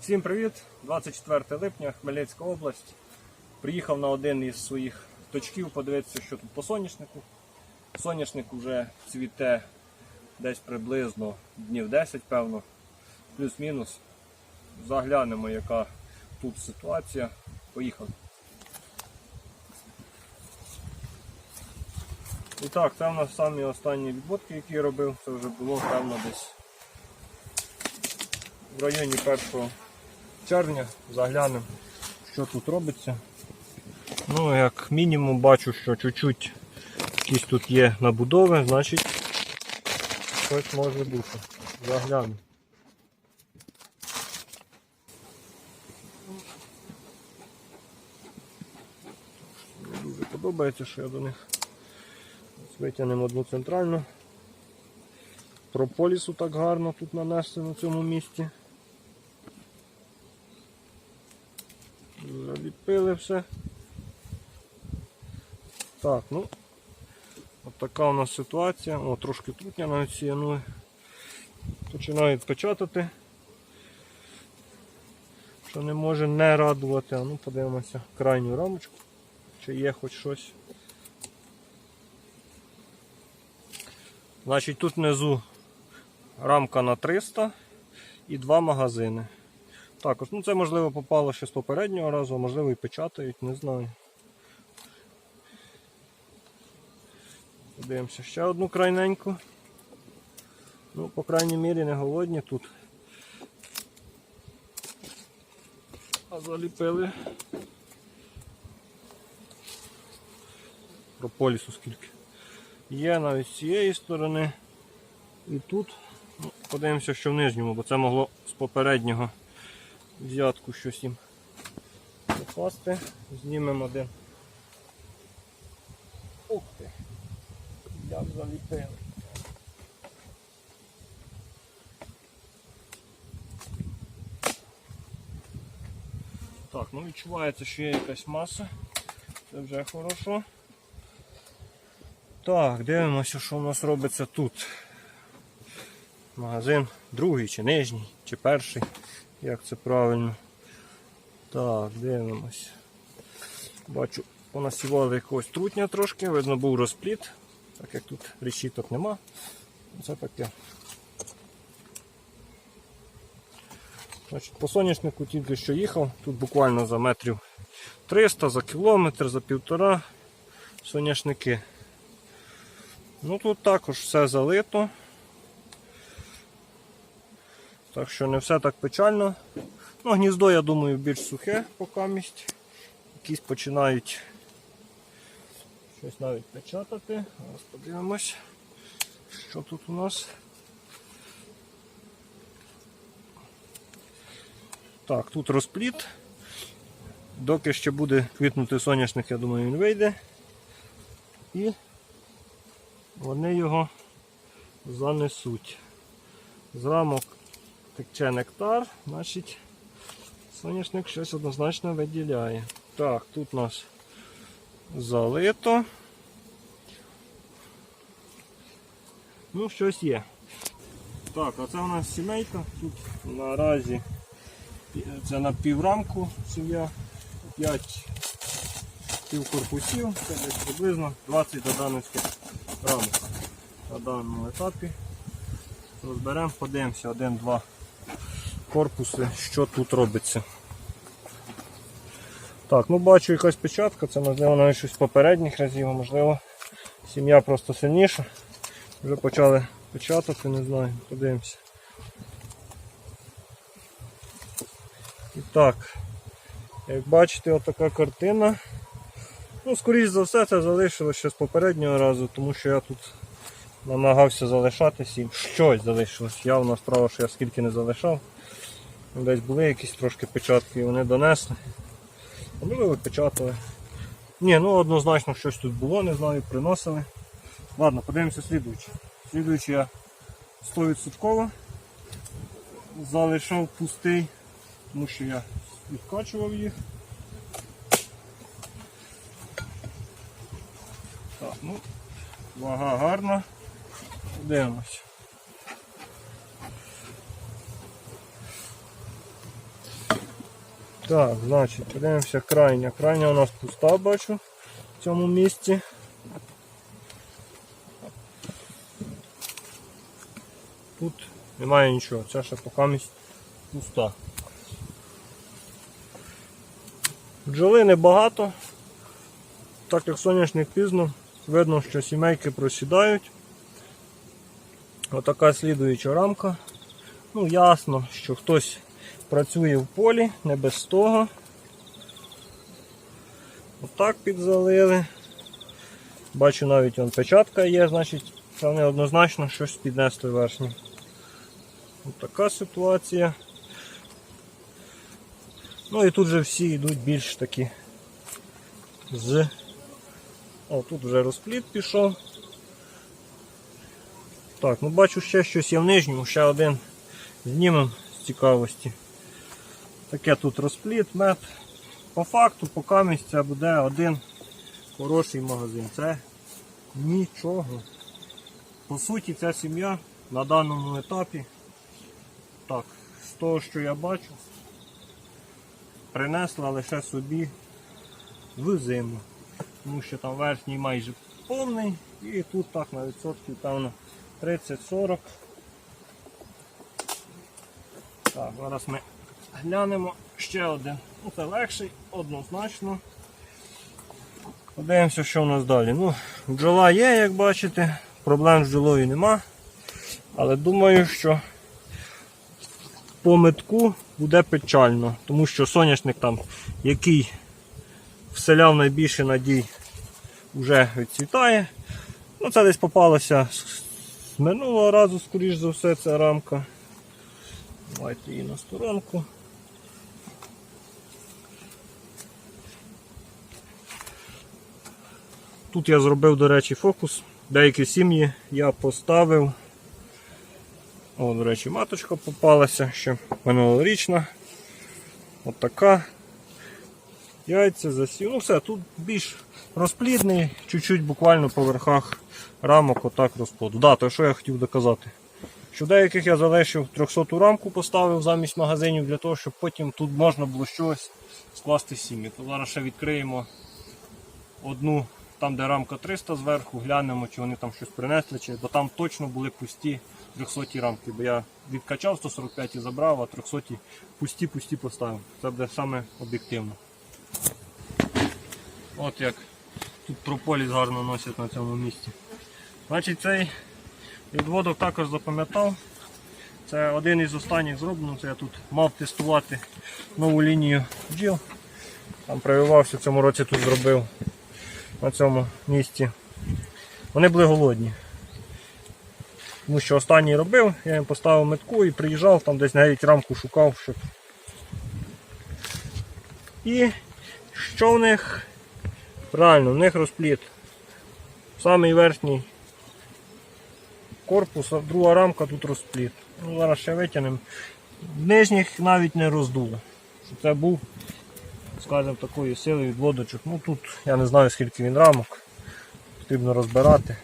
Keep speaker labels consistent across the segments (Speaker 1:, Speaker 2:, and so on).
Speaker 1: Всім привіт! 24 липня, Хмельницька область. Приїхав на один із своїх точків подивитися, що тут по соняшнику. Соняшник вже цвіте десь приблизно днів 10, певно, плюс-мінус. Заглянемо, яка тут ситуація. Поїхали. І так, це в нас самі останні відводки, які я робив. Це вже було певно десь в районі 1 червня. Заглянемо, що тут робиться. Ну, як мінімум бачу, що чуть-чуть якісь тут є набудови, значить щось може бути. Загляну. Мені дуже подобається, що я до них витягнемо одну центральну. Прополісу так гарно тут нанести на цьому місці. Заліпили все. Так, ну от така у нас ситуація. О, трошки трутня навіть сіянули. Починають печатати. Що не може не радувати. А ну подивимося крайню рамочку, чи є хоч щось. Значить, тут внизу рамка на 300 і два магазини. Також, ну це можливо попало ще з попереднього разу, а можливо і печатають, не знаю. Подивимося ще одну крайненьку. Ну, по крайній мірі не голодні тут. А заліпили. Прополісу скільки. Є навіть з цієї сторони. І тут ну, подивимося, що в нижньому, бо це могло з попереднього взятку щось їм попасти. Знімемо один. Ух ти! Як заліпили. Так, ну відчувається, що є якась маса. Це вже хорошо. Так, дивимося, що у нас робиться тут. Магазин другий, чи нижній, чи перший, як це правильно. Так, дивимося. Бачу, понасівали якогось трутня трошки, видно був розпліт, так як тут решіток нема. Це таке. Значить, По соняшнику тільки що їхав, тут буквально за метрів 300, за кілометр, за півтора соняшники. Ну тут також все залито. Так що не все так печально. Ну, гніздо, я думаю, більш сухе поки місць. Якісь починають щось навіть печатати. Зараз подивимось, що тут у нас. Так, тут розпліт. Доки ще буде квітнути соняшник, я думаю, він вийде. І вони його занесуть. З рамок тече нектар, значить соняшник щось однозначно виділяє. Так, тут у нас залито. Ну, щось є. Так, а це у нас сімейка. Тут наразі це на піврамку сім'я. 5 півкорпусів, це десь приблизно 20 доданецьких рамок на даному етапі. Розберемо, подивимося один-два корпуси, що тут робиться. Так, ну бачу якась печатка, це можливо навіть щось з попередніх разів, а можливо сім'я просто сильніша. Вже почали печатати, не знаю, подивимося. І так, як бачите, отака картина. Ну, скоріш за все, це залишилося ще з попереднього разу, тому що я тут намагався залишатися і щось залишилось. Явно справа, що я скільки не залишав. Десь були якісь трошки печатки і вони донесли. А можливо печатали. Ні, ну однозначно щось тут було, не знаю, приносили. Ладно, подивимося слідуючи. Слідуючи я 100% залишав пустий, тому що я відкачував їх. Так, ну, вага гарна. Дивимось. Так, значить, подивимося крайня. Крайня у нас пуста, бачу, в цьому місці. Тут немає нічого, ця ще поки пуста. Бджоли небагато, так як соняшник пізно, видно, що сімейки просідають. Отака слідуюча рамка. Ну, ясно, що хтось працює в полі, не без того. Отак підзалили. Бачу навіть вон печатка є, значить це однозначно щось піднесли верхнє. Ось така ситуація. Ну і тут вже всі йдуть більш такі з. О, тут вже розпліт пішов. Так, ну бачу ще щось є в нижньому, ще один знімемо з цікавості. Таке тут розпліт, мед. По факту, поки місць це буде один хороший магазин. Це нічого. По суті, ця сім'я на даному етапі, так, з того, що я бачу, принесла лише собі в зиму. Тому що там верхній майже повний і тут так на відсотків певно 30-40. Так, зараз ми глянемо ще один. Ну, це легший, однозначно. Подивимося, що у нас далі. Ну, бджола є, як бачите, проблем з бджолою нема. Але думаю, що по метку буде печально, тому що соняшник там, який вселяв найбільше надій, вже відцвітає. Ну, це десь попалося з минулого разу, скоріш за все, ця рамка. Давайте її на сторонку. Тут я зробив, до речі, фокус. Деякі сім'ї я поставив. О, до речі, маточка попалася ще минулорічна. От така. Яйця засів. Ну все, тут більш розплідний, чуть-чуть буквально по верхах рамок отак розплоду. Да, то що я хотів доказати. Що деяких я залишив 300 ту рамку, поставив замість магазинів для того, щоб потім тут можна було щось скласти сім'ї. То зараз ще відкриємо одну, там де рамка 300 зверху, глянемо, чи вони там щось принесли, чи, бо там точно були пусті 300 рамки. Бо я відкачав 145 і забрав, а 300 пусті-пусті поставив. Це буде саме об'єктивно. От як тут прополіс гарно носять на цьому місці. Значить, цей відводок також запам'ятав. Це один із останніх зроблено. Це я тут мав тестувати нову лінію бджіл. Там прививався в цьому році тут зробив на цьому місці. Вони були голодні. Тому що останній робив, я їм поставив метку і приїжджав, там десь навіть рамку шукав, щоб. І що в них? Правильно, в них розпліт. Самий верхній корпус, а друга рамка тут розпліт. Ну, зараз ще витягнемо. Нижніх навіть не роздуло. Це був, скажімо, такої сили відводочок. Ну тут я не знаю скільки він рамок. Потрібно розбирати.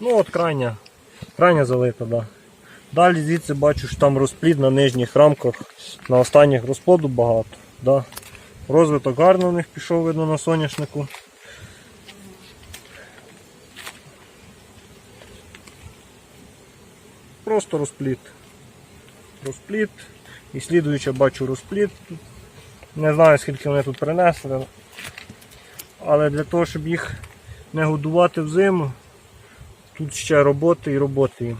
Speaker 1: Ну от крайня, крайня залита, да. Далі звідси бачу, що там розплід на нижніх рамках, на останніх розплоду багато. Да. Розвиток гарно в них пішов видно на соняшнику. Просто розпліт. Розпліт. І слідуючи бачу розпліт. Не знаю скільки вони тут принесли. Але для того, щоб їх не годувати взиму, тут ще роботи і роботи їм.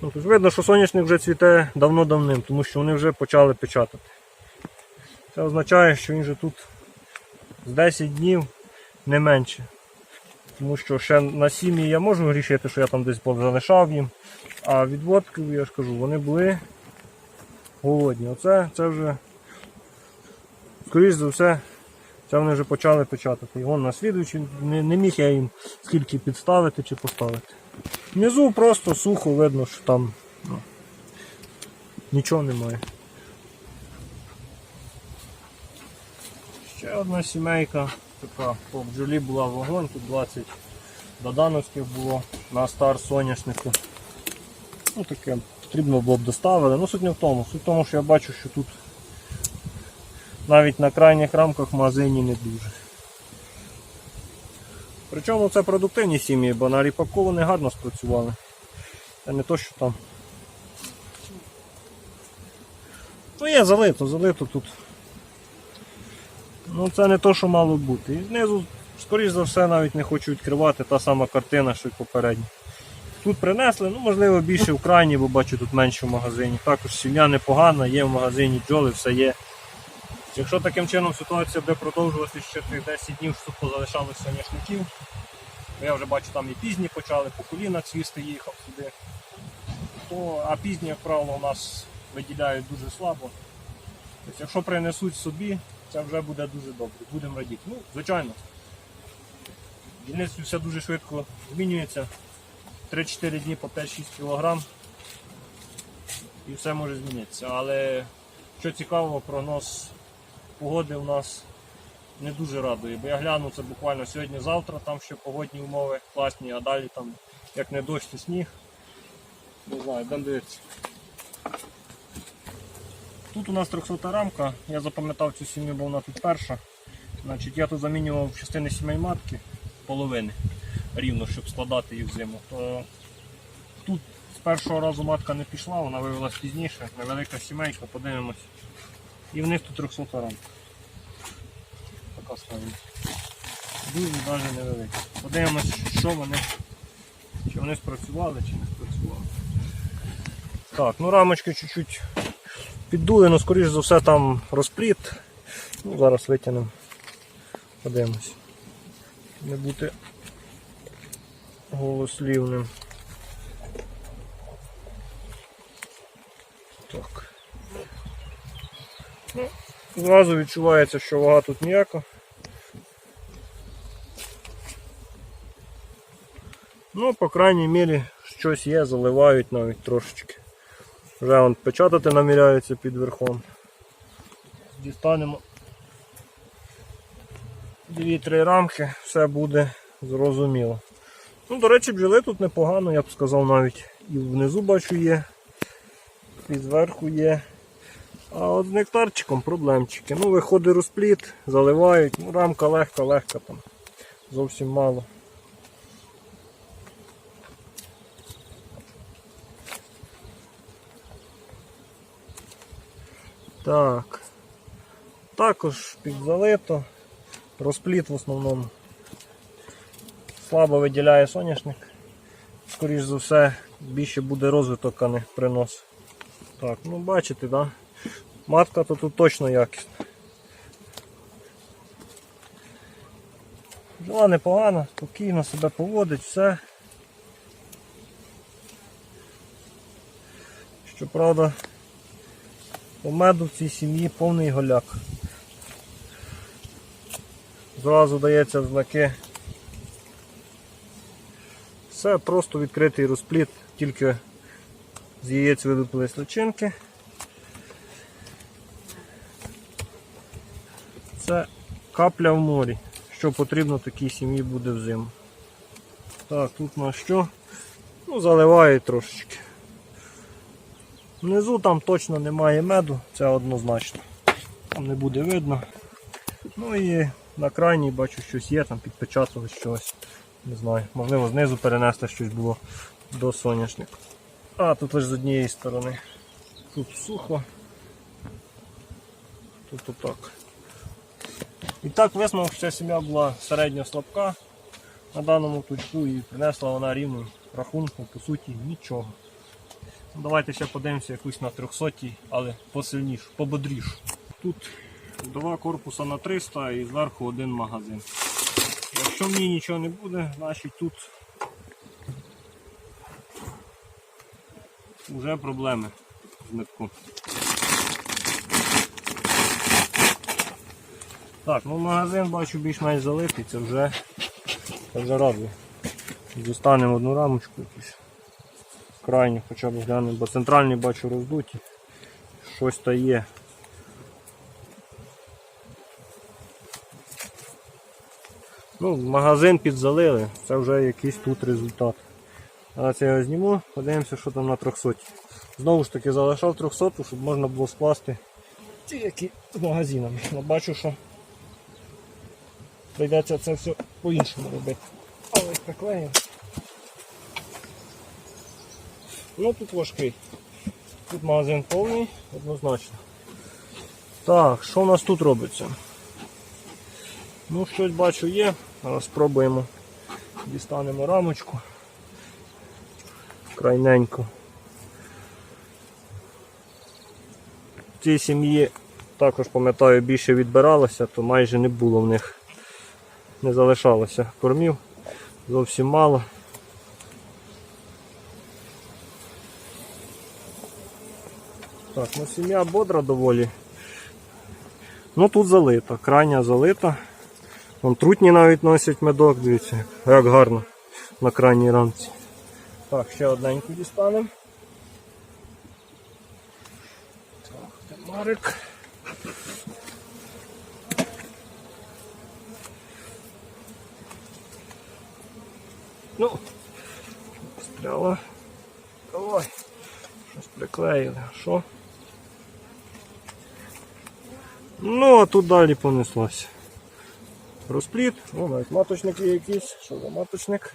Speaker 1: Ну, тут видно, що соняшник вже цвіте давно-давним, тому що вони вже почали печатати. Це означає, що він же тут з 10 днів не менше. Тому що ще на сім'ї я можу грішити, що я там десь залишав їм. А відводки, я ж кажу, вони були голодні. Оце це вже, скоріш за все, це вони вже почали печатати. І вон на слідуючий не, не міг я їм скільки підставити чи поставити. Внизу просто сухо видно, що там ну, нічого немає. Ще одна сімейка, така по бджолі була вогонь, тут 20 додановських було на стар соняшнику. Ну таке потрібно було б доставити. Ну суть не в тому. Суть в тому, що я бачу, що тут навіть на крайніх рамках в магазині не дуже. Причому це продуктивні сім'ї, бо на ріпаку вони гарно спрацювали. Це не то, що там. Ну є залито, залито тут. Ну це не то, що мало бути. І знизу, скоріш за все, навіть не хочу відкривати та сама картина, що й попередня. Тут принесли, ну можливо більше в крайні, бо бачу тут менше в магазині. Також сім'я непогана, є в магазині бджоли, все є. Якщо таким чином ситуація буде продовжуватися ще тих 10 днів, що тут позалишалося соняшників, я вже бачу, там і пізні почали, по коліна цвісти їхав сюди. То, а пізні, як правило, у нас виділяють дуже слабо. Тобто, якщо принесуть собі, це вже буде дуже добре. Будемо радіти. Ну, звичайно. Дільництво все дуже швидко змінюється. 3-4 дні по 5-6 кг і все може змінитися. Але що цікаво, прогноз погоди у нас не дуже радує. Бо я гляну це буквально сьогодні-завтра, там ще погодні умови класні, а далі там як не дощ, то сніг. Не знаю, будемо дивитися. Тут у нас 300 рамка, я запам'ятав цю сім'ю, бо вона тут перша. Значить, Я тут замінював частини сімей матки, половини рівно, щоб складати їх в зиму. То тут з першого разу матка не пішла, вона виявилася пізніше, невелика сімейка, подивимось. І в них тут 300 рамка. Така справа. Дуже навіть невелика. Подивимось, що вони, чи вони спрацювали, чи не спрацювали. Так, ну рамочки чуть-чуть піддули, але скоріш за все там розпліт. Ну, зараз витягнемо. Подивимось. Не бути голослівним. Так. Ну, зразу відчувається, що вага тут ніяка. Ну, по крайній мірі, щось є, заливають навіть трошечки. Вже вон печатати наміряються під верхом. Дістанемо дві-три рамки, все буде зрозуміло. Ну, до речі, бджоли тут непогано, я б сказав навіть. І внизу бачу є, і зверху є. А от з нектарчиком проблемчики. Ну, виходить розпліт, заливають, ну, рамка легка, легка там. Зовсім мало. Так. Також підзалито. Розпліт в основному. Слабо виділяє соняшник. Скоріш за все, більше буде розвиток, а не принос. Так, ну бачите, да? Матка то тут точно якісна. Жила непогана, спокійно себе поводить, все. Щоправда, по меду в цій сім'ї повний голяк. Зразу дається знаки. Все просто відкритий розпліт, тільки з яєць видупились личинки. Це капля в морі, що потрібно такій сім'ї буде взиму. Так, тут на що? Ну, заливають трошечки. Внизу там точно немає меду, це однозначно. Там не буде видно. Ну і на крайній бачу щось є, там підпечатали щось. Не знаю, можливо знизу перенести щось було до соняшника. А, тут лише з однієї сторони. Тут сухо. Тут отак. І так висновок, що ця сім'я була середньо слабка на даному точку і принесла вона рівну рахунку, по суті, нічого. Ну, Давайте ще подивимося якусь на 300, але посильнішу, пободрішу. Тут два корпуса на 300 і зверху один магазин. Якщо ній нічого не буде, значить тут вже проблеми з метком. Так, ну магазин бачу більш-менш залитий, це вже, це вже одну рамочку якусь. Крайню хоча б глянемо, бо центральні бачу роздуті. Щось та є. Ну, магазин підзалили, це вже якийсь тут результат. Зараз я його зніму, подивимося, що там на 300. Знову ж таки залишав 300, щоб можна було скласти ті, які з магазинами. Ну, бачу, що прийдеться це все по-іншому робити. Але приклеїмо. Ну тут важкий. Тут магазин повний, однозначно. Так, що у нас тут робиться? Ну, щось бачу є. Зараз спробуємо. Дістанемо рамочку. Крайненько. В цій сім'ї також пам'ятаю більше відбиралося, то майже не було в них. Не залишалося кормів. Зовсім мало. Так, ну сім'я бодра доволі. Ну тут залита, крайня залита. Вон трутні навіть носять медок, дивіться, як гарно на крайній рамці. Так, ще одненьку дістанемо. Так, Марик. Ну, стріла. Давай. Щось приклеїли. Що? Ну, а тут далі понеслося. Розпліт. О, навіть маточники якісь. Що за маточник?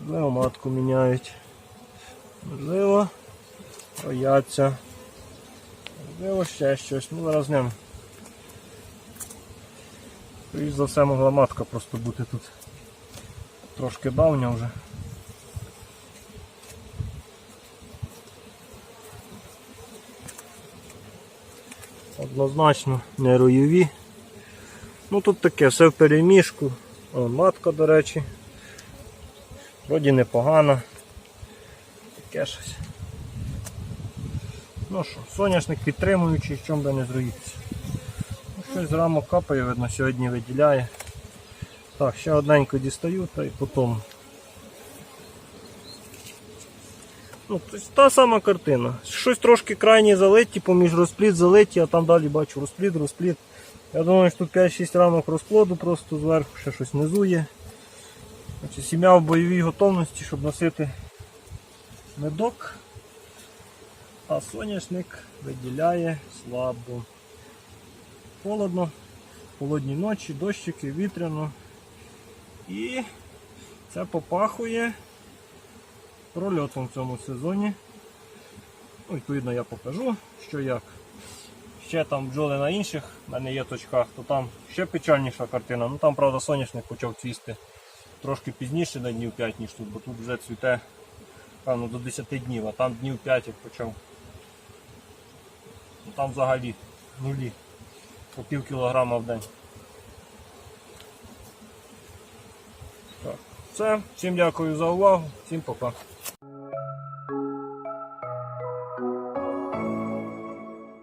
Speaker 1: Можливо, матку міняють. Можливо, бояться. Можливо, ще щось. Ну, зараз ним. Скоріш за все могла матка просто бути тут. Трошки давня вже. Однозначно не роєві. Ну тут таке, все в перемішку. О, матка, до речі. Вроді непогана. Таке щось. Ну що, соняшник підтримуючий, чому би не зроїтися. Ну, щось з рамок капає, видно, сьогодні виділяє. Так, ще одненько дістаю та й потім. Ну, та сама картина. Щось трошки крайні залиті, поміж розпліт залиті, а там далі бачу розпліт, розпліт. Я думаю, що тут 5-6 рамок розплоду просто зверху ще щось внизу є. Значить, Сім'я в бойовій готовності, щоб носити медок, а соняшник виділяє слабо. Холодно, холодні ночі, дощики, вітряно. І це попахує прольотом в цьому сезоні. Ну, Відповідно, я покажу, що як. Ще там бджоли на інших, в мене є точках, то там ще печальніша картина. Ну там, правда, соняшник почав цвісти трошки пізніше на днів 5, ніж тут, бо тут вже цвіте певно, до 10 днів, а там днів 5 як почав. Ну, там взагалі нулі. По пів кілограма в день. Так, все. Всім дякую за увагу, всім пока.